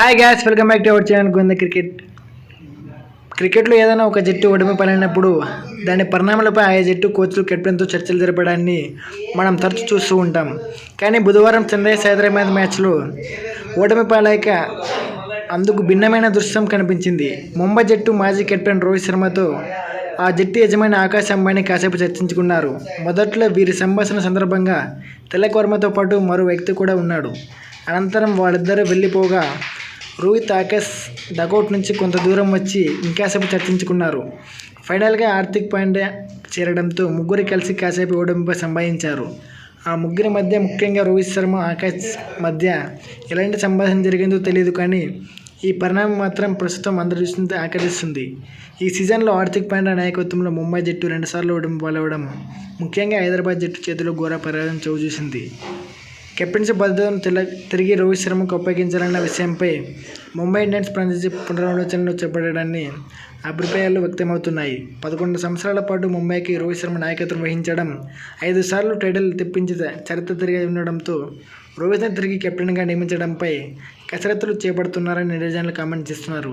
Hi guys welcome back to our channel Govinda cricket క్రికెట్లో ఏదైనా ఒక జట్టు ఓటమి పడినప్పుడు దాని పరిణామాలపై ఆయా జట్టు కోచ్లు కెప్టెన్తో చర్చలు జరపడాన్ని మనం తరచు చూస్తూ ఉంటాం. కానీ బుధవారం చెన్నై హైదరాబాద్ మ్యాచ్లో ఓటమి పాలైక అందుకు భిన్నమైన దృశ్యం కనిపించింది. ముంబై జట్టు మాజీ కెప్టెన్ రోహిత్ శర్మతో ఆ జట్టు యజమాని ఆకాశ్ అంబానీ కాసేపు చర్చించుకున్నారు. మొదట్లో వీరి సంభాషణ సందర్భంగా తిలక్ వర్మతో పాటు మరో వ్యక్తి కూడా ఉన్నాడు. అనంతరం వాళ్ళిద్దరూ వెళ్ళిపోగా రోహిత్ ఆకాష్ డగౌట్ నుంచి కొంత దూరం వచ్చి ఇంకాసేపు చర్చించుకున్నారు. ఫైనల్గా హార్దిక్ పాండ్యా చేరడంతో ముగ్గురు కలిసి కాసేపు ఓడింపై సంభాయించారు ఆ ముగ్గురి మధ్య ముఖ్యంగా రోహిత్ శర్మ ఆకాష్ మధ్య ఎలాంటి సంభాషణ జరిగిందో తెలియదు కానీ ఈ పరిణామం మాత్రం ప్రస్తుతం అందరి దృష్టిని ఆకర్షిస్తుంది. ఈ సీజన్లో ఆర్థిక్ పాండ్యా నాయకత్వంలో ముంబై జట్టు రెండుసార్లు ఓటమి పాలవడం ముఖ్యంగా హైదరాబాద్ జట్టు చేతిలో ఘోర పరాజయం చోటు చూసింది కెప్టెన్సీ బాధ్యతను తిరిగి రోహిత్ శర్మకు అప్పగించాలన్న విషయంపై ముంబై ఇండియన్స్ ఫ్రాంచైజీ పునరాలోచనలు చేపట్టడాన్ని అభిప్రాయాలు వ్యక్తమవుతున్నాయి. పదకొండు సంవత్సరాల పాటు ముంబైకి రోహిత్ శర్మ నాయకత్వం వహించడం ఐదు సార్లు టైటిల్ తెప్పించి చరిత్ర తిరిగి ఉండడంతో రోహిత్ని తిరిగి కెప్టెన్గా నియమించడంపై కసరత్తులు చేపడుతున్నారని నిరజనలు కామెంట్ చేస్తున్నారు.